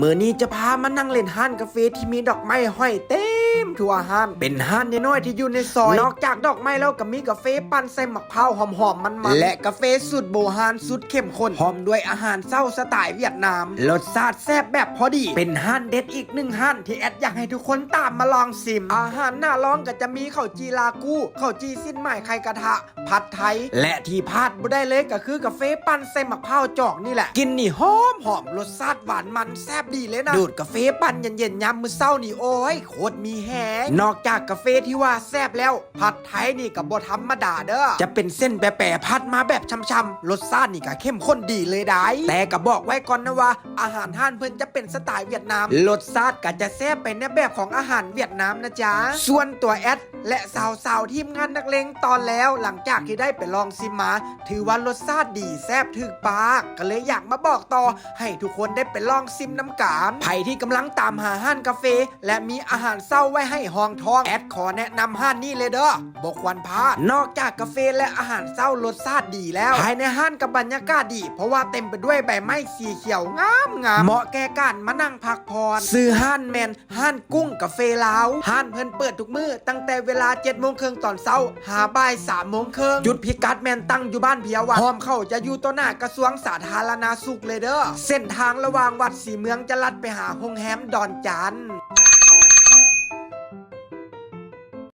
มือนี้จะพามานั่งเล่นห้านกาแฟที่มีดอกไม้ห้อยเต็ มทั่วห้านเป็นห้านน้อยๆที่อยู่ในซอย นอกจากดอกไม้แล้วก็มีกาแฟปั่นใส่มะพร้าวหอมๆมันๆและกาแฟสูตรโบฮานสุดเข้มข้นพร้อมด้วยอาหารเศร้าสไตล์เวียดนามรสชาติแซ่บแบบพอดี เป็นห้านเด็ดอีกหนึ่งห้านที่แอดอยากให้ทุกคนตามมาลองชิม อาหารหน่าลองก็จะมีข้าวจีลากู้ข้าวจีสิ้นไหมไข่กระทะ ผัดไทย และที่พลาดบ่ได้เลยก็คือกาแฟปั่นใส่มะพร้าวจอกนี่แหละ กินนี่หอมหอมรสชาติหวานมันแซ่บดีเลยนะดูดกาแฟปั่นเย็นๆยามมื้อเช้านี่โอ้ยโคตรมีแฮงนอกจากกาแฟที่ว่าแซ่บแล้ว ผัดไทยนี่ก็บ่ธรรมดาเด้อจะเป็นเส้นแปรๆพัดมาแบบช่ำๆรสชาตินี่ก็เข้มข้นดีเลยได้แต่ก็บอกไว้ก่อนนะว่า อาหารห้านเพิ่นจะเป็นสไตล์เวียดนามรสชาติก็จะแซ่บไปในแบบของอาหารเวียดนามนะจ๊ะส่วนตัวแอดและสาวๆทีมงานนักเลงตอนแล้วหลังจากที่ได้ไปลองซิมมา ถือว่ารสชาติดีแซ่บถึกปาก ก็เลยอยากมาบอกต่อ ให้ทุกคนได้ไปลองซิมน้ำกานใครที่กำลังตามหาห้านกาแฟและมีอาหารเศร้าไว้ให้ห้องทอง แอดขอแนะนำห้านนี้เลยเด้อบอกวันพานอกจากกาแฟและอาหารเศร้ารสชาติดีแล้วภายในห้านกับบรรยากาศดี เพราะว่าเต็มไปด้วยใบไม้สีเขียวงามงามเหมาะแก่การมานั่งพักผ่อนซื้อห้านแมนห้านกุ้งกาแฟลาวห้านเพิ่นเปิดทุกมื้อตั้งแต่เวลา7จ็ดโมงครึ่งตอนเช้าหาบ่ายสามโมงครึ่งจุดพิกัดแมนตั้งอยู่บ้านเพียวัดพร้อมเข้าจะอยู่ต่อหน้ากระทรวงสาธารณาสุขเลยเด้อเส้นทางระหว่างวัดสีเมืองจะลัดไปหาโฮงแฮมดอนจันท